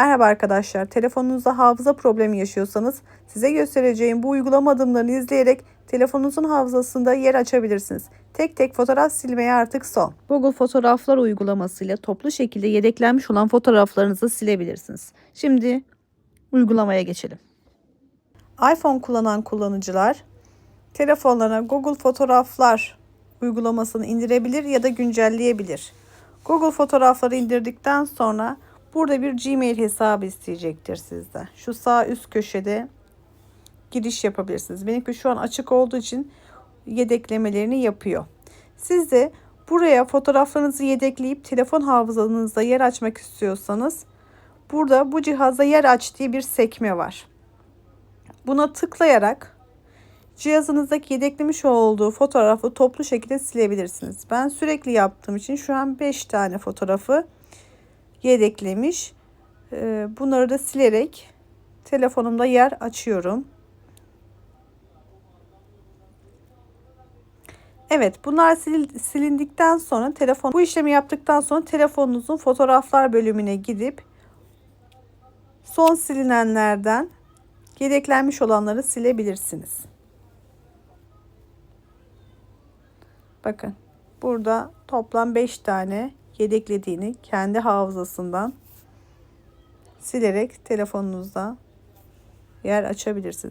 Merhaba arkadaşlar. Telefonunuzda hafıza problemi yaşıyorsanız size göstereceğim bu uygulama adımlarını izleyerek telefonunuzun hafızasında yer açabilirsiniz. Tek tek fotoğraf silmeye artık son. Google Fotoğraflar uygulamasıyla toplu şekilde yedeklenmiş olan fotoğraflarınızı silebilirsiniz. Şimdi uygulamaya geçelim. iPhone kullanan kullanıcılar telefonlarına Google Fotoğraflar uygulamasını indirebilir ya da güncelleyebilir. Google Fotoğrafları indirdikten sonra burada bir Gmail hesabı isteyecektir sizden. Şu sağ üst köşede giriş yapabilirsiniz. Benimki şu an açık olduğu için yedeklemelerini yapıyor. Siz de buraya fotoğraflarınızı yedekleyip telefon hafızanızda yer açmak istiyorsanız burada bu cihazda yer aç diye bir sekme var. Buna tıklayarak cihazınızdaki yedeklemiş olduğu fotoğrafı toplu şekilde silebilirsiniz. Ben sürekli yaptığım için şu an 5 tane fotoğrafı yedeklemiş. Ee, Bunları da silerek telefonumda yer açıyorum. Evet bunlar sil- silindikten sonra telefon bu işlemi yaptıktan sonra telefonunuzun fotoğraflar bölümüne gidip son silinenlerden yedeklenmiş olanları silebilirsiniz. Bakın burada toplam 5 tane yedeklediğini kendi hafızasından silerek telefonunuzda yer açabilirsiniz.